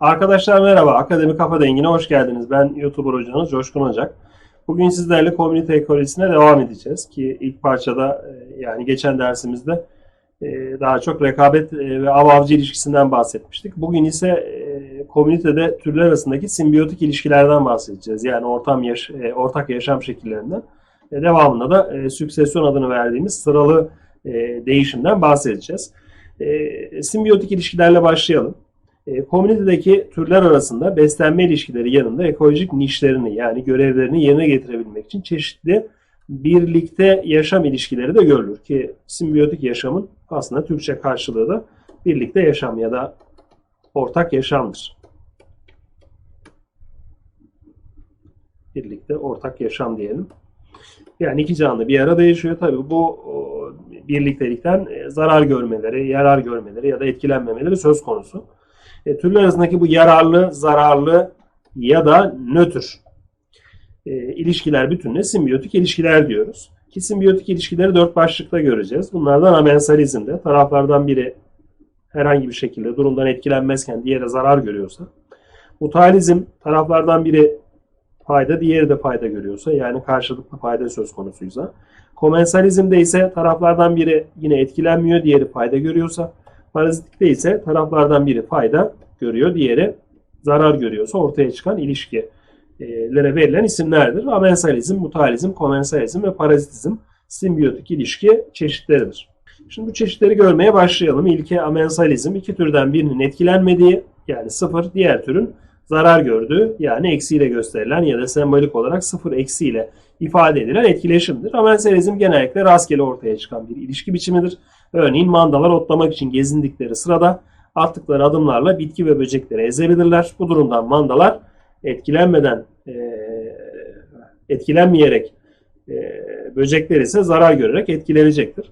Arkadaşlar merhaba. Akademi Kafa Dengi'ne hoş geldiniz. Ben YouTuber hocanız Coşkun Ocak. Bugün sizlerle komünite ekolojisine devam edeceğiz ki ilk parçada e, yani geçen dersimizde e, daha çok rekabet e, ve av avcı ilişkisinden bahsetmiştik. Bugün ise komünitede türler arasındaki simbiyotik ilişkilerden bahsedeceğiz. Yani ortam yaş ortak yaşam şekillerinden. Devamında da süksesyon adını verdiğimiz sıralı değişimden bahsedeceğiz. Simbiyotik ilişkilerle başlayalım. E, komünitedeki türler arasında beslenme ilişkileri yanında ekolojik nişlerini yani görevlerini yerine getirebilmek için çeşitli birlikte yaşam ilişkileri de görülür ki simbiyotik yaşamın aslında Türkçe karşılığı da birlikte yaşam ya da ortak yaşamdır. Birlikte ortak yaşam diyelim. Yani iki canlı bir arada yaşıyor. Tabii bu birliktelikten e, zarar görmeleri, yarar görmeleri ya da etkilenmemeleri söz konusu. E, türler arasındaki bu yararlı, zararlı ya da nötr e, ilişkiler bütününe simbiyotik ilişkiler diyoruz. Ki simbiyotik ilişkileri dört başlıkta göreceğiz. Bunlardan amensalizmde taraflardan biri herhangi bir şekilde durumdan etkilenmezken diğeri zarar görüyorsa, mutualizm taraflardan biri fayda, diğeri de fayda görüyorsa yani karşılıklı fayda söz konusuysa, komensalizmde ise taraflardan biri yine etkilenmiyor, diğeri fayda görüyorsa, parazitlikte ise taraflardan biri fayda görüyor, diğeri zarar görüyorsa ortaya çıkan ilişkilere verilen isimlerdir. Amensalizm, mutualizm, komensalizm ve parazitizm simbiyotik ilişki çeşitleridir. Şimdi bu çeşitleri görmeye başlayalım. İlke amensalizm iki türden birinin etkilenmediği yani sıfır, diğer türün zarar gördüğü yani eksiyle gösterilen ya da sembolik olarak sıfır eksiyle ifade edilen etkileşimdir. Amensalizm genellikle rastgele ortaya çıkan bir ilişki biçimidir. Örneğin mandalar otlamak için gezindikleri sırada attıkları adımlarla bitki ve böcekleri ezebilirler. Bu durumdan mandalar etkilenmeden, e, etkilenmeyerek e, böcekler ise zarar görerek etkilenecektir.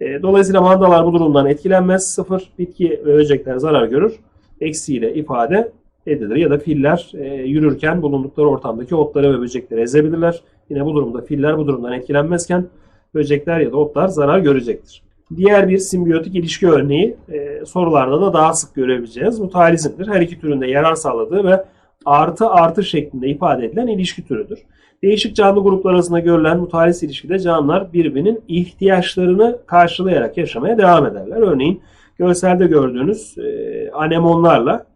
E, dolayısıyla mandalar bu durumdan etkilenmez. Sıfır bitki ve böcekler zarar görür. Eksiyle ifade edilir. Ya da filler e, yürürken bulundukları ortamdaki otları ve böcekleri ezebilirler. Yine bu durumda filler bu durumdan etkilenmezken böcekler ya da otlar zarar görecektir. Diğer bir simbiyotik ilişki örneği e, sorularda da daha sık görebileceğiz. Mutualizmdir. Her iki türünde yarar sağladığı ve artı artı şeklinde ifade edilen ilişki türüdür. Değişik canlı gruplar arasında görülen mutualist ilişkide canlılar birbirinin ihtiyaçlarını karşılayarak yaşamaya devam ederler. Örneğin görselde gördüğünüz e, anemonlarla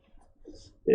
e,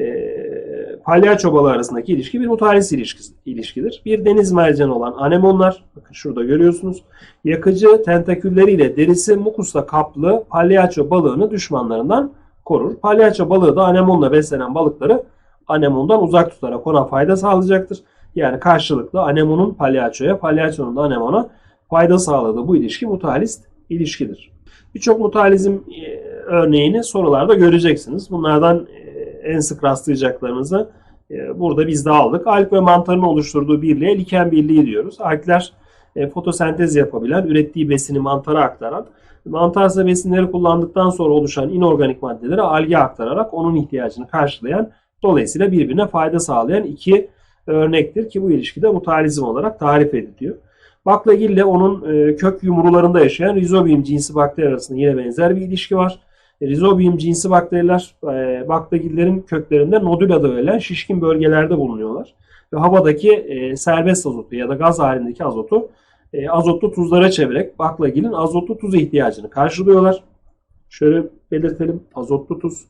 palyaço balığı arasındaki ilişki bir mutualist ilişkisi, ilişkidir. Bir deniz mercanı olan anemonlar, bakın şurada görüyorsunuz, yakıcı tentakülleriyle derisi mukusla kaplı palyaço balığını düşmanlarından korur. Palyaço balığı da anemonla beslenen balıkları anemondan uzak tutarak ona fayda sağlayacaktır. Yani karşılıklı anemonun palyaçoya, palyaçonun da anemona fayda sağladığı bu ilişki mutualist ilişkidir. Birçok mutualizm e, örneğini sorularda göreceksiniz. Bunlardan e, en sık rastlayacaklarınızı e, burada biz de aldık. Alg ve mantarın oluşturduğu birliğe liken birliği diyoruz. Algler e, fotosentez yapabilen, ürettiği besini mantara aktaran, mantarsa besinleri kullandıktan sonra oluşan inorganik maddeleri alge aktararak onun ihtiyacını karşılayan, dolayısıyla birbirine fayda sağlayan iki örnektir ki bu ilişkide mutualizm olarak tarif ediliyor. Baklagil ile onun e, kök yumrularında yaşayan Rhizobium cinsi bakteri arasında yine benzer bir ilişki var. Rhizobium cinsi bakteriler e, baklagillerin köklerinde nodül adı verilen şişkin bölgelerde bulunuyorlar. Ve havadaki e, serbest azotu ya da gaz halindeki azotu e, azotlu tuzlara çevirerek baklagilin azotlu tuz ihtiyacını karşılıyorlar. Şöyle belirtelim azotlu tuz.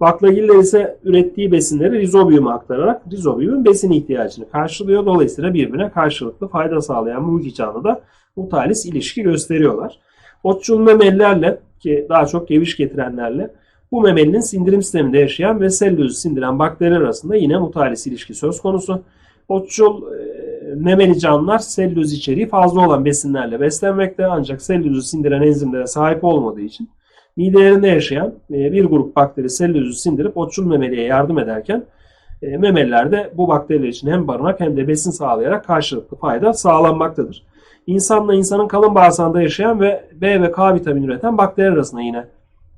Baklagiller ise ürettiği besinleri rizobiuma aktararak rizobiumun besin ihtiyacını karşılıyor. Dolayısıyla birbirine karşılıklı fayda sağlayan bu iki canlı da mutalis ilişki gösteriyorlar. Otçul memelilerle ki daha çok geviş getirenlerle bu memelinin sindirim sisteminde yaşayan ve sellüzü sindiren bakteriler arasında yine mutalis ilişki söz konusu. Otçul e, memeli canlılar sellüz içeriği fazla olan besinlerle beslenmekte ancak sellüzü sindiren enzimlere sahip olmadığı için midelerinde yaşayan e, bir grup bakteri sellüzü sindirip otçul memeliye yardım ederken e, memeliler de bu bakteriler için hem barınak hem de besin sağlayarak karşılıklı fayda sağlanmaktadır. İnsanla insanın kalın bağırsağında yaşayan ve B ve K vitamini üreten bakteriler arasında yine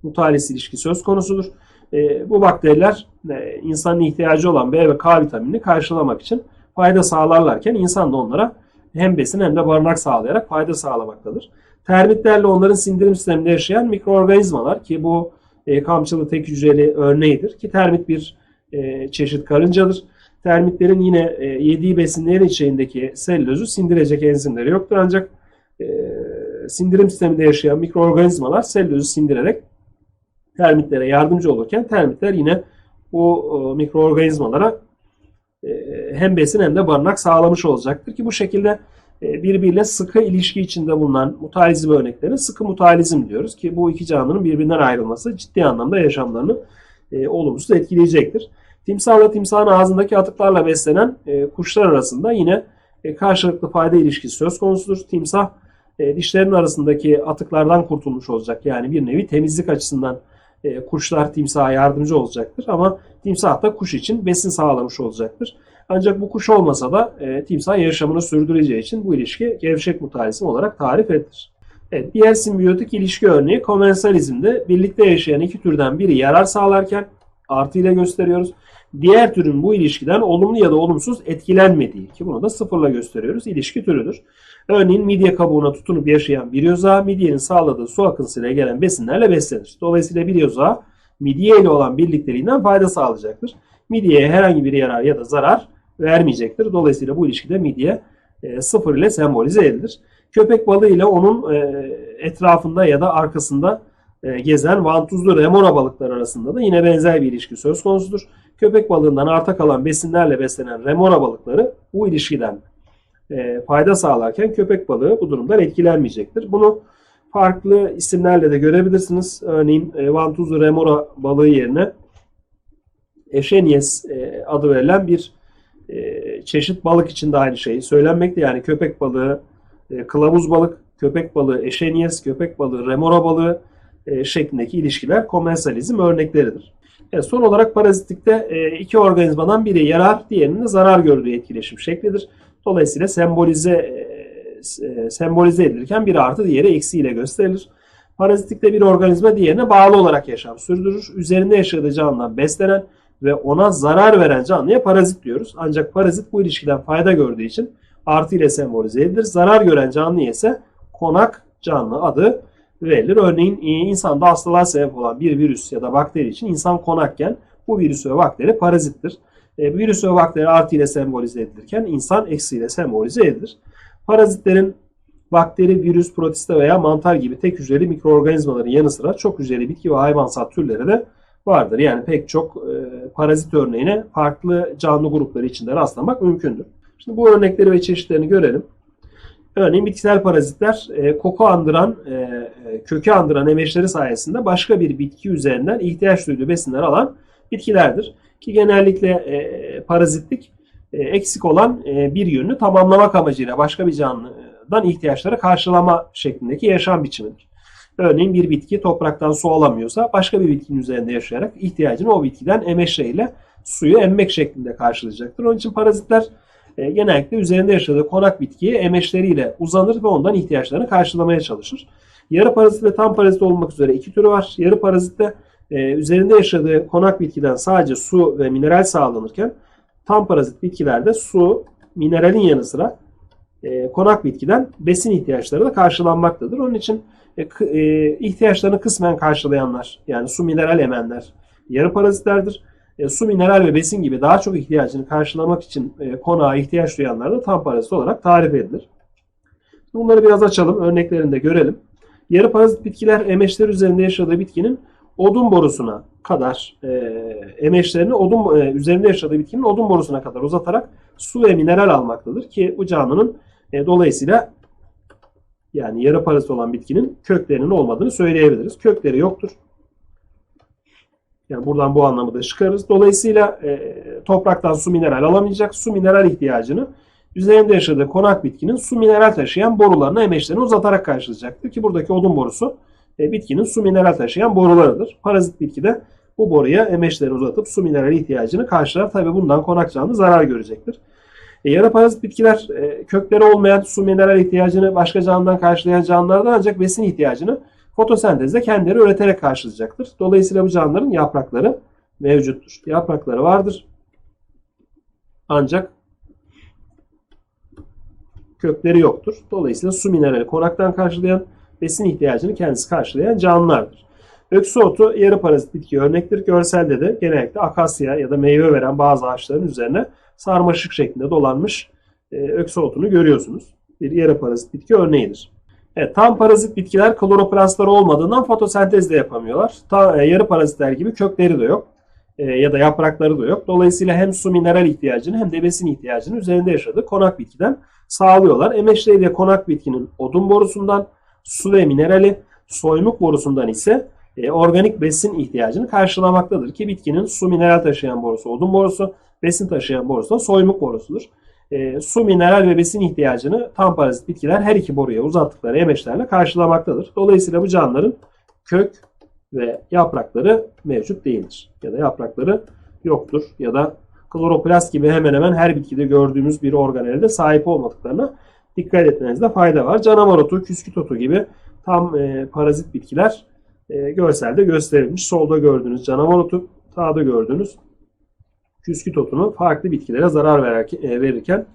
mutalis ilişki söz konusudur. E, bu bakteriler e, insanın ihtiyacı olan B ve K vitaminini karşılamak için fayda sağlarlarken insan da onlara hem besin hem de barınak sağlayarak fayda sağlamaktadır. Termitlerle onların sindirim sisteminde yaşayan mikroorganizmalar ki bu e, kamçılı tek hücreli örneğidir ki termit bir e, çeşit karıncadır. Termitlerin yine e, yediği besinlerin içerisindeki selülozu sindirecek enzimleri yoktur ancak e, sindirim sisteminde yaşayan mikroorganizmalar selülozu sindirerek termitlere yardımcı olurken termitler yine bu e, mikroorganizmalara hem besin hem de barınak sağlamış olacaktır ki bu şekilde e, birbiriyle sıkı ilişki içinde bulunan mutalizm örneklerine sıkı mutalizm diyoruz ki bu iki canlının birbirinden ayrılması ciddi anlamda yaşamlarını e, olumsuz etkileyecektir. Timsahla timsahın ağzındaki atıklarla beslenen e, kuşlar arasında yine e, karşılıklı fayda ilişkisi söz konusudur. Timsah e, dişlerin arasındaki atıklardan kurtulmuş olacak. Yani bir nevi temizlik açısından e, kuşlar timsaha yardımcı olacaktır. Ama timsah da kuş için besin sağlamış olacaktır. Ancak bu kuş olmasa da e, timsah yaşamını sürdüreceği için bu ilişki gevşek mutalizm olarak tarif edilir. Evet, diğer simbiyotik ilişki örneği komensalizmde birlikte yaşayan iki türden biri yarar sağlarken artı ile gösteriyoruz. Diğer türün bu ilişkiden olumlu ya da olumsuz etkilenmediği ki bunu da sıfırla gösteriyoruz. ilişki türüdür. Örneğin midye kabuğuna tutunup yaşayan bir yozağı midyenin sağladığı su akıntısıyla gelen besinlerle beslenir. Dolayısıyla bir yozağı midye ile olan birlikteliğinden fayda sağlayacaktır. Midyeye herhangi bir yarar ya da zarar vermeyecektir. Dolayısıyla bu ilişkide midye e, sıfır ile sembolize edilir. Köpek balığı ile onun e, etrafında ya da arkasında gezen vantuzlu remora balıkları arasında da yine benzer bir ilişki söz konusudur. Köpek balığından arta kalan besinlerle beslenen remora balıkları bu ilişkiden e, fayda sağlarken köpek balığı bu durumdan etkilenmeyecektir. Bunu farklı isimlerle de görebilirsiniz. Örneğin e, vantuzlu remora balığı yerine Eşenies e, adı verilen bir e, çeşit balık için de aynı şey söylenmekte. Yani köpek balığı, e, kılavuz balık, köpek balığı Eşenies, köpek balığı remora balığı e, şeklindeki ilişkiler komensalizm örnekleridir. Evet, son olarak parazitlikte e, iki organizmadan biri yarar, diğerinin zarar gördüğü etkileşim şeklidir. Dolayısıyla sembolize e, sembolize edilirken bir artı diğeri eksi ile gösterilir. Parazitlikte bir organizma diğerine bağlı olarak yaşam sürdürür. Üzerinde yaşadığı canlıdan beslenen ve ona zarar veren canlıya parazit diyoruz. Ancak parazit bu ilişkiden fayda gördüğü için artı ile sembolize edilir. Zarar gören canlı ise konak canlı adı verilir. Örneğin insanda hastalığa sebep olan bir virüs ya da bakteri için insan konakken bu virüs ve bakteri parazittir. E, virüs ve bakteri artı ile sembolize edilirken insan eksi ile sembolize edilir. Parazitlerin bakteri, virüs, protista veya mantar gibi tek hücreli mikroorganizmaların yanı sıra çok hücreli bitki ve hayvansal türleri de vardır. Yani pek çok e, parazit örneğine farklı canlı grupları içinde rastlamak mümkündür. Şimdi bu örnekleri ve çeşitlerini görelim. Örneğin bitkisel parazitler e, koku andıran, e, e, kökü andıran emeçleri sayesinde başka bir bitki üzerinden ihtiyaç duyduğu besinler alan bitkilerdir. Ki genellikle e, parazitlik e, eksik olan e, bir yönünü tamamlamak amacıyla başka bir canlıdan ihtiyaçları karşılama şeklindeki yaşam biçimidir. Örneğin bir bitki topraktan su alamıyorsa başka bir bitkinin üzerinde yaşayarak ihtiyacını o bitkiden emeçleriyle suyu emmek şeklinde karşılayacaktır. Onun için parazitler e, genellikle üzerinde yaşadığı konak bitkiye emeçleriyle uzanır ve ondan ihtiyaçlarını karşılamaya çalışır. Yarı parazit ve tam parazit olmak üzere iki türü var. Yarı parazitte e, üzerinde yaşadığı konak bitkiden sadece su ve mineral sağlanırken tam parazit bitkilerde su, mineralin yanı sıra e, konak bitkiden besin ihtiyaçları da karşılanmaktadır. Onun için e, e, ihtiyaçlarını kısmen karşılayanlar yani su mineral emenler yarı parazitlerdir. E, su mineral ve besin gibi daha çok ihtiyacını karşılamak için e, konağa ihtiyaç duyanlar da tam parazit olarak tarif edilir. Bunları biraz açalım. Örneklerini de görelim. Yarı parazit bitkiler emeçler üzerinde yaşadığı bitkinin odun borusuna kadar e, emeçlerini odun e, üzerinde yaşadığı bitkinin odun borusuna kadar uzatarak su ve mineral almaktadır ki bu canlının e, dolayısıyla yani yarı parazit olan bitkinin köklerinin olmadığını söyleyebiliriz. Kökleri yoktur. Yani buradan bu anlamı da çıkarırız. Dolayısıyla e, topraktan su mineral alamayacak. Su mineral ihtiyacını üzerinde yaşadığı konak bitkinin su mineral taşıyan borularına emeçlerini uzatarak karşılayacaktır. Ki buradaki odun borusu e, bitkinin su mineral taşıyan borularıdır. Parazit bitki de bu boruya emeçlerini uzatıp su mineral ihtiyacını karşılar. Tabi bundan konak canlı zarar görecektir. E, yarı parazit bitkiler e, kökleri olmayan su mineral ihtiyacını başka canlıdan karşılayan canlılardan ancak besin ihtiyacını fotosentezde kendileri üreterek karşılayacaktır. Dolayısıyla bu canlıların yaprakları mevcuttur. Yaprakları vardır. Ancak kökleri yoktur. Dolayısıyla su minerali konaktan karşılayan besin ihtiyacını kendisi karşılayan canlılardır. Öksü otu yarı parazit bitki örnektir. Görselde de genellikle akasya ya da meyve veren bazı ağaçların üzerine sarmaşık şeklinde dolanmış e, öksü otunu görüyorsunuz. Bir yarı parazit bitki örneğidir. Evet, tam parazit bitkiler kloroplastları olmadığından fotosentez de yapamıyorlar. Ta, e, yarı parazitler gibi kökleri de yok e, ya da yaprakları da yok. Dolayısıyla hem su mineral ihtiyacını hem de besin ihtiyacını üzerinde yaşadığı konak bitkiden sağlıyorlar. Emeçleyde konak bitkinin odun borusundan, su ve minerali, soymuk borusundan ise e, organik besin ihtiyacını karşılamaktadır ki bitkinin su mineral taşıyan borusu odun borusu, besin taşıyan borusu da soymuk borusudur. E, su, mineral ve besin ihtiyacını tam parazit bitkiler her iki boruya uzattıkları emeçlerle karşılamaktadır. Dolayısıyla bu canlıların kök ve yaprakları mevcut değildir. Ya da yaprakları yoktur ya da kloroplast gibi hemen hemen her bitkide gördüğümüz bir organelde sahip olmadıklarına dikkat etmenizde fayda var. Canavar otu, küsküt otu gibi tam e, parazit bitkiler e, görselde gösterilmiş. Solda gördüğünüz canavar otu, sağda gördüğünüz küsküt otunu farklı bitkilere zarar e, verirken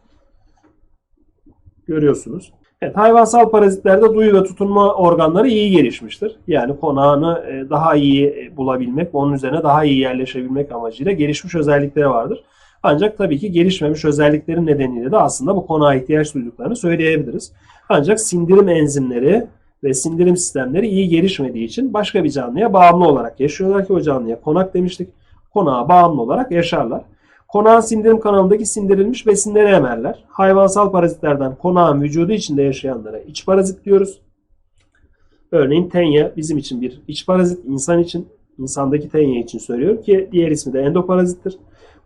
görüyorsunuz. Evet, hayvansal parazitlerde duyu ve tutunma organları iyi gelişmiştir. Yani konağını e, daha iyi e, bulabilmek, onun üzerine daha iyi yerleşebilmek amacıyla gelişmiş özellikleri vardır. Ancak tabii ki gelişmemiş özelliklerin nedeniyle de aslında bu konağa ihtiyaç duyduklarını söyleyebiliriz. Ancak sindirim enzimleri ve sindirim sistemleri iyi gelişmediği için başka bir canlıya bağımlı olarak yaşıyorlar ki o canlıya konak demiştik. Konağa bağımlı olarak yaşarlar. Konağın sindirim kanalındaki sindirilmiş besinleri emerler. Hayvansal parazitlerden konağın vücudu içinde yaşayanlara iç parazit diyoruz. Örneğin tenya bizim için bir iç parazit, insan için, insandaki tenya için söylüyorum ki diğer ismi de endoparazittir.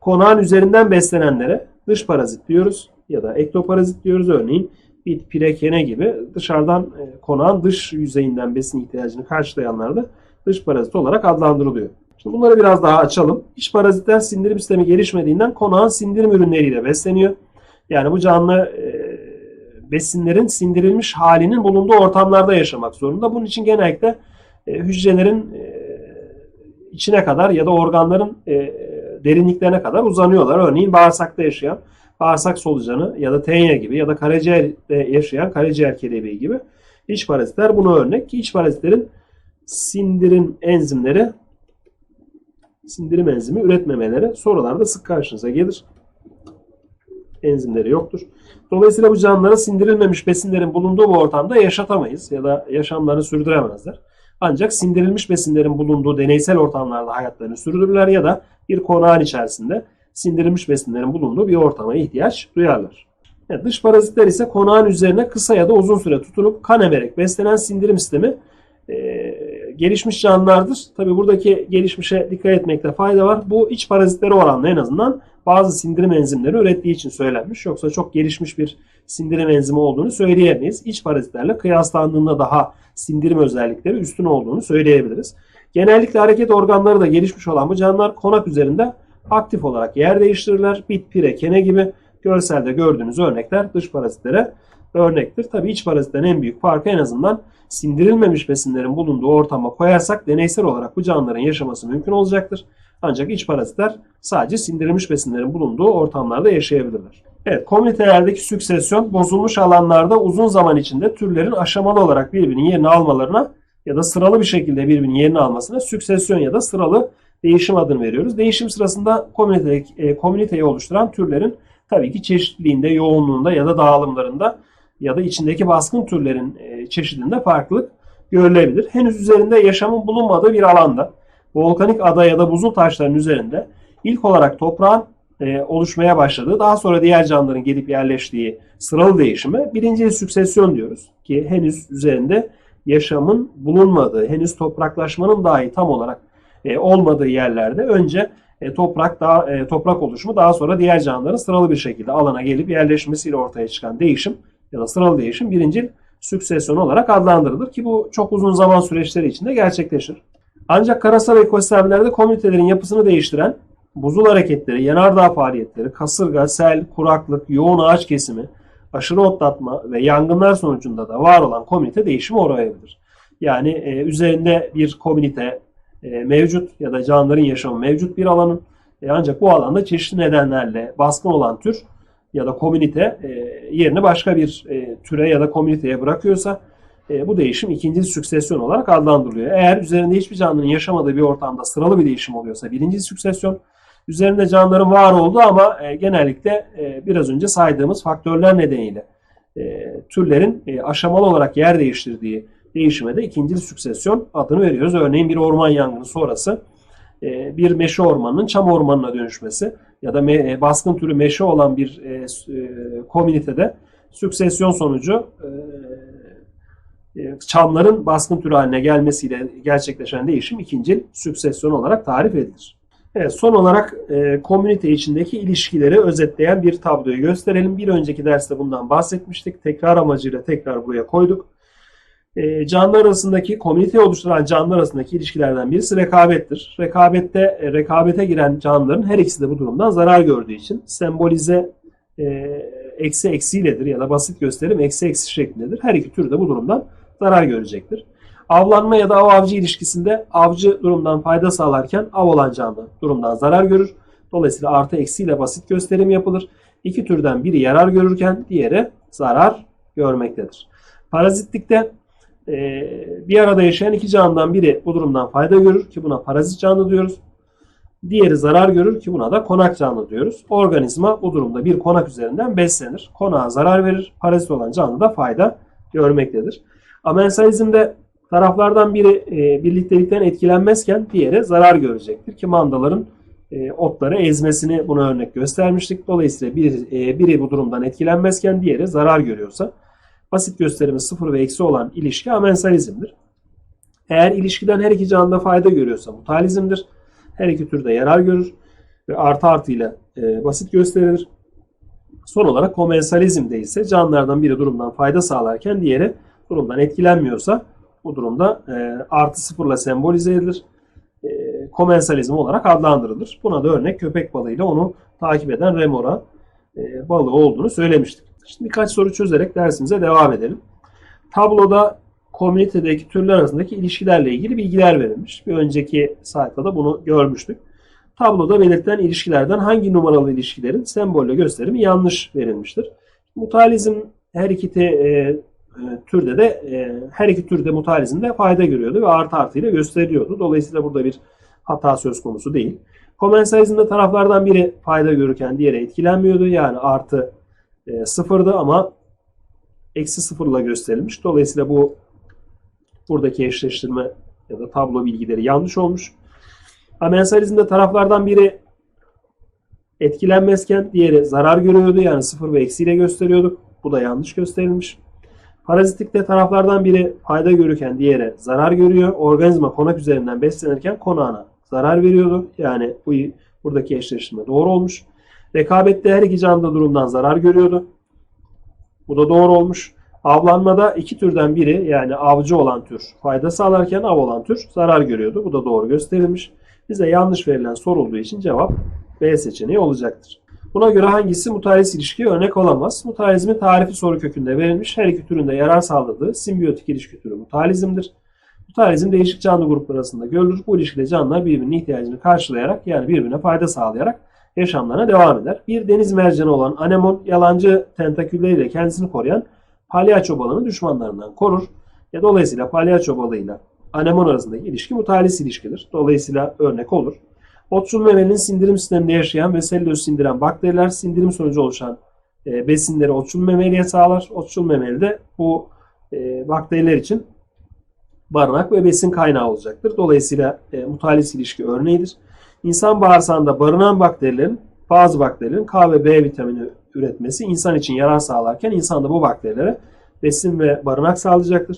Konağın üzerinden beslenenlere dış parazit diyoruz ya da ektoparazit diyoruz. Örneğin bit, pirekene gibi dışarıdan e, konağın dış yüzeyinden besin ihtiyacını karşılayanlar da dış parazit olarak adlandırılıyor. Şimdi bunları biraz daha açalım. İç parazitler sindirim sistemi gelişmediğinden konağın sindirim ürünleriyle besleniyor. Yani bu canlı e, besinlerin sindirilmiş halinin bulunduğu ortamlarda yaşamak zorunda. Bunun için genellikle e, hücrelerin e, içine kadar ya da organların e, derinliklerine kadar uzanıyorlar. Örneğin bağırsakta yaşayan bağırsak solucanı ya da tenya gibi ya da karaciğerde yaşayan karaciğer kelebeği gibi iç parazitler buna örnek ki iç parazitlerin sindirim enzimleri sindirim enzimi üretmemeleri sorularda sık karşınıza gelir. Enzimleri yoktur. Dolayısıyla bu canlılara sindirilmemiş besinlerin bulunduğu bu ortamda yaşatamayız ya da yaşamlarını sürdüremezler. Ancak sindirilmiş besinlerin bulunduğu deneysel ortamlarda hayatlarını sürdürürler ya da bir konağın içerisinde sindirilmiş besinlerin bulunduğu bir ortama ihtiyaç duyarlar. Yani dış parazitler ise konağın üzerine kısa ya da uzun süre tutunup kan emerek beslenen sindirim sistemi e, gelişmiş canlılardır. Tabi buradaki gelişmişe dikkat etmekte fayda var. Bu iç parazitleri oranla en azından bazı sindirim enzimleri ürettiği için söylenmiş. Yoksa çok gelişmiş bir sindirim enzimi olduğunu söyleyemeyiz. İç parazitlerle kıyaslandığında daha sindirim özellikleri üstün olduğunu söyleyebiliriz. Genellikle hareket organları da gelişmiş olan bu canlılar konak üzerinde aktif olarak yer değiştirirler. Bit, pire, kene gibi görselde gördüğünüz örnekler dış parazitlere örnektir. Tabi iç parazitten en büyük farkı en azından sindirilmemiş besinlerin bulunduğu ortama koyarsak deneysel olarak bu canlıların yaşaması mümkün olacaktır. Ancak iç parazitler sadece sindirilmiş besinlerin bulunduğu ortamlarda yaşayabilirler. Evet, komünitelerdeki süksesyon bozulmuş alanlarda uzun zaman içinde türlerin aşamalı olarak birbirinin yerini almalarına ya da sıralı bir şekilde birbirinin yerini almasına süksesyon ya da sıralı değişim adını veriyoruz. Değişim sırasında komünite, e, komüniteyi oluşturan türlerin tabii ki çeşitliliğinde, yoğunluğunda ya da dağılımlarında ya da içindeki baskın türlerin e, çeşidinde farklılık görülebilir. Henüz üzerinde yaşamın bulunmadığı bir alanda volkanik ada ya da buzul taşların üzerinde ilk olarak toprağın e, oluşmaya başladığı, daha sonra diğer canlıların gelip yerleştiği sıralı değişime birinci süksesyon diyoruz. Ki henüz üzerinde yaşamın bulunmadığı, henüz topraklaşmanın dahi tam olarak e, olmadığı yerlerde önce toprak daha toprak oluşumu daha sonra diğer canlıların sıralı bir şekilde alana gelip yerleşmesiyle ortaya çıkan değişim ya da sıralı değişim birincil süksesyon olarak adlandırılır ki bu çok uzun zaman süreçleri içinde gerçekleşir. Ancak karasal ekosistemlerde komünitelerin yapısını değiştiren buzul hareketleri, yanardağ faaliyetleri, kasırga, sel, kuraklık, yoğun ağaç kesimi, aşırı otlatma ve yangınlar sonucunda da var olan komünite değişimi uğrayabilir. Yani e, üzerinde bir komünite e, mevcut ya da canlıların yaşamı mevcut bir alanın e, ancak bu alanda çeşitli nedenlerle baskın olan tür ya da komünite e, yerini başka bir e, türe ya da komüniteye bırakıyorsa e, bu değişim ikinci sükesyon olarak adlandırılıyor. Eğer üzerinde hiçbir canlının yaşamadığı bir ortamda sıralı bir değişim oluyorsa birinci sükesyon, üzerinde canlıların var olduğu ama e, genellikle e, biraz önce saydığımız faktörler nedeniyle e, türlerin aşamalı olarak yer değiştirdiği değişime de ikinci sükesyon adını veriyoruz. Örneğin bir orman yangını sonrası e, bir meşe ormanının çam ormanına dönüşmesi ya da e, baskın türü meşe olan bir e, komünitede sükesyon sonucu çamların baskın türü haline gelmesiyle gerçekleşen değişim ikinci sükesyon olarak tarif edilir. Evet, son olarak e, komünite içindeki ilişkileri özetleyen bir tabloyu gösterelim. Bir önceki derste bundan bahsetmiştik. Tekrar amacıyla tekrar buraya koyduk. E, canlılar arasındaki, komüniteyi oluşturan canlılar arasındaki ilişkilerden birisi rekabettir. Rekabette, e, rekabete giren canlıların her ikisi de bu durumdan zarar gördüğü için sembolize e, eksi eksiyledir ya da basit gösterim eksi eksi şeklindedir. Her iki tür de bu durumdan zarar görecektir. Avlanma ya da av avcı ilişkisinde avcı durumdan fayda sağlarken av olan canlı durumdan zarar görür. Dolayısıyla artı eksiyle basit gösterim yapılır. İki türden biri yarar görürken diğeri zarar görmektedir. Parazitlikte e, bir arada yaşayan iki canlıdan biri bu durumdan fayda görür ki buna parazit canlı diyoruz. Diğeri zarar görür ki buna da konak canlı diyoruz. Organizma bu durumda bir konak üzerinden beslenir. Konağa zarar verir. Parazit olan canlı da fayda görmektedir. Amensalizmde taraflardan biri e, birliktelikten etkilenmezken diğeri zarar görecektir ki mandaların e, otları ezmesini buna örnek göstermiştik. Dolayısıyla biri, e, biri bu durumdan etkilenmezken diğeri zarar görüyorsa basit gösterimi sıfır ve eksi olan ilişki amensalizmdir. Eğer ilişkiden her iki canlıda fayda görüyorsa mutualizmdir. Her iki türde yarar görür ve artı artı ile e, basit gösterilir. Son olarak komensalizmde ise canlılardan biri durumdan fayda sağlarken diğeri durumdan etkilenmiyorsa bu durumda e, artı sıfırla sembolize edilir. E, komensalizm olarak adlandırılır. Buna da örnek köpek balığıyla onu takip eden remora e, balığı olduğunu söylemiştik. Şimdi birkaç soru çözerek dersimize devam edelim. Tabloda komünitedeki türler arasındaki ilişkilerle ilgili bilgiler verilmiş. Bir önceki sayfada bunu görmüştük. Tabloda belirtilen ilişkilerden hangi numaralı ilişkilerin sembolle gösterimi yanlış verilmiştir? Mutualizm her iki te, e, e, türde de e, her iki türde mutualizmde fayda görüyordu ve artı artı ile gösteriliyordu. Dolayısıyla burada bir hata söz konusu değil. Komensalizmde taraflardan biri fayda görürken diğeri etkilenmiyordu. Yani artı e, sıfırdı ama eksi sıfırla gösterilmiş. Dolayısıyla bu buradaki eşleştirme ya da tablo bilgileri yanlış olmuş. Amensalizmde taraflardan biri etkilenmezken diğeri zarar görüyordu. Yani sıfır ve eksiyle gösteriyorduk. Bu da yanlış gösterilmiş. Parazitlikte taraflardan biri fayda görürken diğeri zarar görüyor. Organizma konak üzerinden beslenirken konağına zarar veriyordu. Yani bu buradaki eşleştirme doğru olmuş. Rekabette her iki canlı da durumdan zarar görüyordu. Bu da doğru olmuş. Avlanmada iki türden biri yani avcı olan tür fayda sağlarken av olan tür zarar görüyordu. Bu da doğru gösterilmiş. Bize yanlış verilen sorulduğu için cevap B seçeneği olacaktır. Buna göre hangisi mutualist ilişkiye örnek olamaz? Mutualizmin tarifi soru kökünde verilmiş. Her iki türün de yarar sağladığı simbiyotik ilişki türü mutualizmdir. Mutualizm değişik canlı grupları arasında görülür. Bu ilişkide canlılar birbirinin ihtiyacını karşılayarak yani birbirine fayda sağlayarak yaşamlarına devam eder. Bir deniz mercanı olan anemon yalancı tentakülleriyle kendisini koruyan palyaço balığını düşmanlarından korur. Ya dolayısıyla palyaço balığıyla anemon arasındaki ilişki mutualist ilişkidir. Dolayısıyla örnek olur. Otçul memelinin sindirim sisteminde yaşayan ve selüloz sindiren bakteriler sindirim sonucu oluşan e, besinleri otçul memeliye sağlar. Otçul memeli de bu e, bakteriler için barınak ve besin kaynağı olacaktır. Dolayısıyla e, mutualist ilişki örneğidir. İnsan bağırsağında barınan bakterilerin bazı bakterilerin K ve B vitamini üretmesi insan için yarar sağlarken insan da bu bakterilere besin ve barınak sağlayacaktır.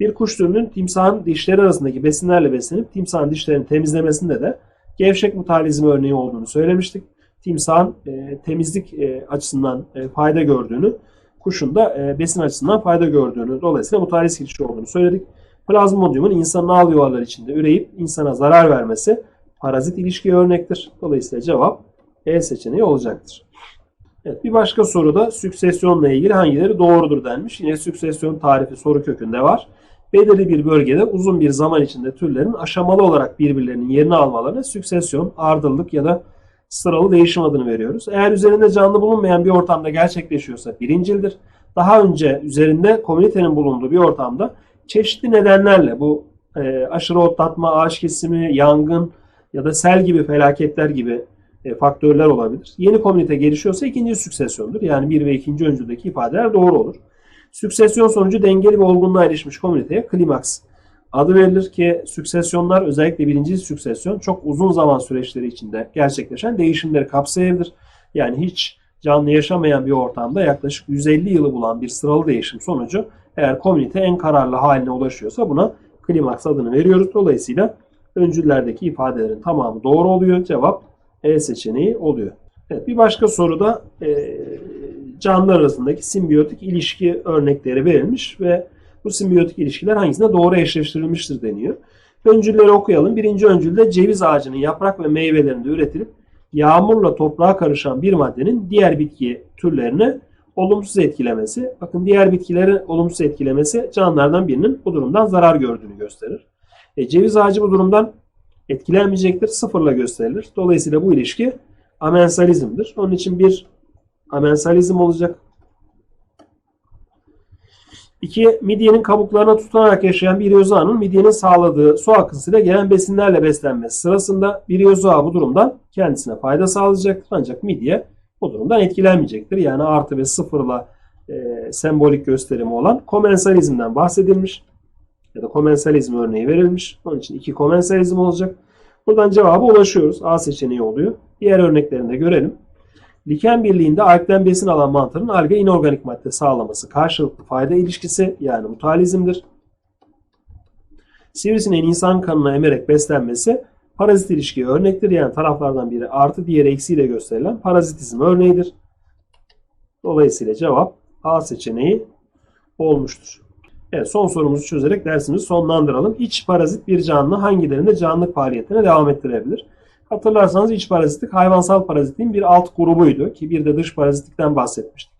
Bir kuş türünün timsahın dişleri arasındaki besinlerle beslenip timsahın dişlerini temizlemesinde de gevşek mutualizm örneği olduğunu söylemiştik. Timsahın e, temizlik e, açısından e, fayda gördüğünü, kuşun da e, besin açısından fayda gördüğünü, dolayısıyla mutualist ilişki olduğunu söyledik. Plazmodiumun insanın ağ yuvarları içinde üreyip insana zarar vermesi parazit ilişkiye örnektir. Dolayısıyla cevap E seçeneği olacaktır. Evet, bir başka soruda süksesyonla ilgili hangileri doğrudur denmiş. Yine süksesyon tarifi soru kökünde var. Belirli bir bölgede uzun bir zaman içinde türlerin aşamalı olarak birbirlerinin yerini almalarına süksesyon, ardıllık ya da sıralı değişim adını veriyoruz. Eğer üzerinde canlı bulunmayan bir ortamda gerçekleşiyorsa birincildir. daha önce üzerinde komünitenin bulunduğu bir ortamda çeşitli nedenlerle bu e, aşırı otlatma, ağaç kesimi, yangın ya da sel gibi felaketler gibi e, faktörler olabilir. Yeni komünite gelişiyorsa ikinci süksesyondur. Yani bir ve ikinci öncüldeki ifadeler doğru olur. Süksesyon sonucu dengeli ve olgunluğa erişmiş komüniteye klimaks adı verilir ki süksesyonlar özellikle birinci süksesyon çok uzun zaman süreçleri içinde gerçekleşen değişimleri kapsayabilir. Yani hiç canlı yaşamayan bir ortamda yaklaşık 150 yılı bulan bir sıralı değişim sonucu eğer komünite en kararlı haline ulaşıyorsa buna klimaks adını veriyoruz. Dolayısıyla öncüllerdeki ifadelerin tamamı doğru oluyor. Cevap E seçeneği oluyor. Evet, bir başka soruda e, canlılar arasındaki simbiyotik ilişki örnekleri verilmiş ve bu simbiyotik ilişkiler hangisine doğru eşleştirilmiştir deniyor. Öncülleri okuyalım. Birinci öncülde ceviz ağacının yaprak ve meyvelerinde üretilip yağmurla toprağa karışan bir maddenin diğer bitki türlerini olumsuz etkilemesi. Bakın diğer bitkileri olumsuz etkilemesi canlılardan birinin bu durumdan zarar gördüğünü gösterir. E, ceviz ağacı bu durumdan etkilenmeyecektir. Sıfırla gösterilir. Dolayısıyla bu ilişki amensalizmdir. Onun için bir amensalizm olacak. İki, midyenin kabuklarına tutunarak yaşayan bir yozağının midyenin sağladığı su akıntısıyla gelen besinlerle beslenmesi sırasında bir yozağı bu durumdan kendisine fayda sağlayacaktır. Ancak midye bu durumdan etkilenmeyecektir. Yani artı ve sıfırla e, sembolik gösterimi olan komensalizmden bahsedilmiş. Ya da komensalizm örneği verilmiş. Onun için iki komensalizm olacak. Buradan cevaba ulaşıyoruz. A seçeneği oluyor. Diğer örneklerini de görelim. Liken birliğinde algden besin alan mantarın alga inorganik madde sağlaması karşılıklı fayda ilişkisi yani mutualizmdir. Sivrisineğin insan kanına emerek beslenmesi parazit ilişkiye örnektir. Yani taraflardan biri artı diğeri eksiyle gösterilen parazitizm örneğidir. Dolayısıyla cevap A seçeneği olmuştur. Evet, son sorumuzu çözerek dersimizi sonlandıralım. İç parazit bir canlı hangilerinde canlılık faaliyetine devam ettirebilir? Hatırlarsanız iç parazitlik hayvansal parazitliğin bir alt grubuydu ki bir de dış parazitlikten bahsetmiştik.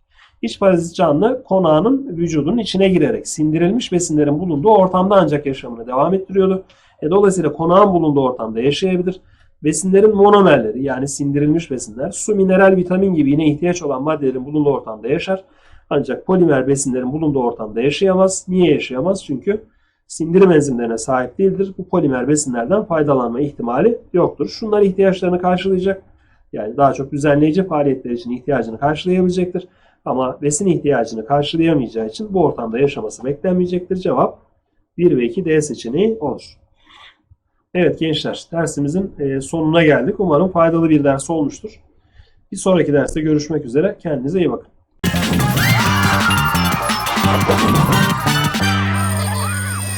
İç parazit canlı konağının vücudunun içine girerek sindirilmiş besinlerin bulunduğu ortamda ancak yaşamını devam ettiriyordu. E, dolayısıyla konağın bulunduğu ortamda yaşayabilir. Besinlerin monomerleri yani sindirilmiş besinler su, mineral, vitamin gibi yine ihtiyaç olan maddelerin bulunduğu ortamda yaşar. Ancak polimer besinlerin bulunduğu ortamda yaşayamaz. Niye yaşayamaz? Çünkü sindirim enzimlerine sahip değildir. Bu polimer besinlerden faydalanma ihtimali yoktur. Şunlar ihtiyaçlarını karşılayacak. Yani daha çok düzenleyici faaliyetler için ihtiyacını karşılayabilecektir. Ama besin ihtiyacını karşılayamayacağı için bu ortamda yaşaması beklenmeyecektir. Cevap 1 ve 2 D seçeneği olur. Evet gençler dersimizin e, sonuna geldik. Umarım faydalı bir ders olmuştur. Bir sonraki derste görüşmek üzere. Kendinize iyi bakın. なるほど。